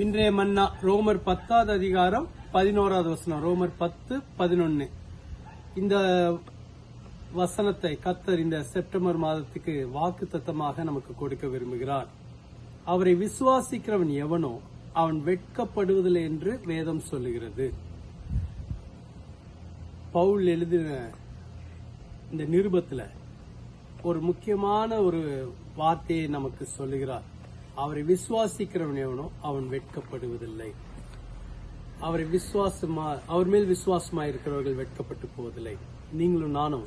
இன்றைய மன்னா ரோமர் பத்தாவது அதிகாரம் பதினோராவது வசனம். ரோமர் பத்து பதினொன்னு. இந்த வசனத்தை கத்தர் இந்த செப்டம்பர் மாதத்துக்கு வாக்கு தத்தமாக நமக்கு கொடுக்க விரும்புகிறார். அவரை விசுவாசிக்கிறவன் எவனோ அவன் வெட்கப்படுவதில்லை என்று வேதம் சொல்லுகிறது. பவுல் எழுதின இந்த நிருபத்தில் ஒரு முக்கியமான ஒரு வார்த்தையை நமக்கு சொல்லுகிறார். அவரை விசுவாசிக்கிறவன் எவனோ அவன் வெட்கப்படுவதில்லை. அவரை விசுவாசமா அவர் மேல் விசுவாசமா இருக்கிறவர்கள் வெட்கப்பட்டு போவதில்லை. நீங்களும் நானும்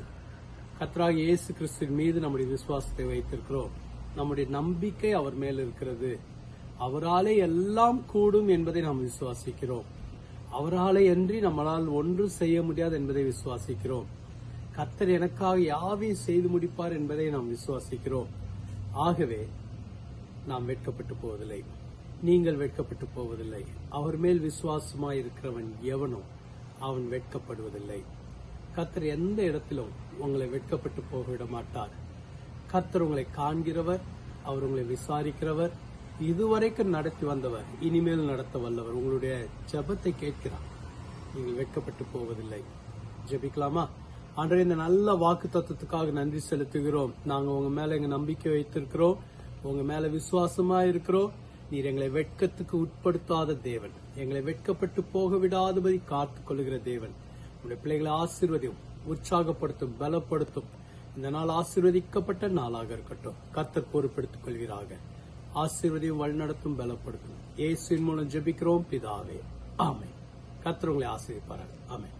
கத்ராக இயேசு கிறிஸ்துவின் மீது நம்முடைய விசுவாசத்தை வைத்திருக்கிறோம். நம்முடைய நம்பிக்கை அவர் மேல் இருக்கிறது. அவராலே எல்லாம் கூடும் என்பதை நாம் விசுவாசிக்கிறோம். அவராலே அன்றி நம்மளால் ஒன்றும் செய்ய முடியாது என்பதை விசுவாசிக்கிறோம். கத்தர் எனக்காக யாவையும் செய்து முடிப்பார் என்பதை நாம் விசுவாசிக்கிறோம். ஆகவே நாம் வெட்கப்பட்டு போவதில்லை. நீங்கள் வெட்கப்பட்டு போவதில்லை. அவர் மேல் விசுவாசமாய் இருக்கிறவன் எவனோ அவன் வெட்கப்படுவதில்லை. கத்தர் எந்த இடத்திலும் உங்களை வெட்கப்பட்டு போக விட மாட்டார் கத்தர் உங்களை காண்கிறவர் அவர் உங்களை விசாரிக்கிறவர் இதுவரைக்கும் நடத்தி வந்தவர் இனிமேல் நடத்த வல்லவர். உங்களுடைய ஜெபத்தை கேட்கிறார். நீங்கள் வெட்கப்பட்டு போவதில்லை. ஜெபிக்கலாமா? அன்றைய இந்த நல்ல வாக்கு தத்துவத்துக்காக நன்றி செலுத்துகிறோம். நாங்க உங்க மேல எங்க நம்பிக்கை வைத்திருக்கிறோம். உங்க மேல விசுவாசமா இருக்கிறோம் நீர் எங்களை வெட்கத்துக்கு உட்படுத்தாத தேவன். எங்களை வெட்கப்பட்டு போக விடாதபடி காத்துக் கொள்கிற தேவன். உங்களுடைய பிள்ளைகளை ஆசீர்வதியும் உற்சாகப்படுத்தும் பலப்படுத்தும். இந்த நாள் ஆசீர்வதிக்கப்பட்ட நாளாக இருக்கட்டும். கத்தர் பொறுப்பெடுத்துக் கொள்கிறாக. ஆசீர்வதியும் வழிநடத்தும் பலப்படுத்தும். இயேசுவின் மூலம் ஜெபிக்கிறோம் பிதாவே. ஆமை கத்தர் உங்களை ஆசீர்வதிப்பார்கள் ஆமை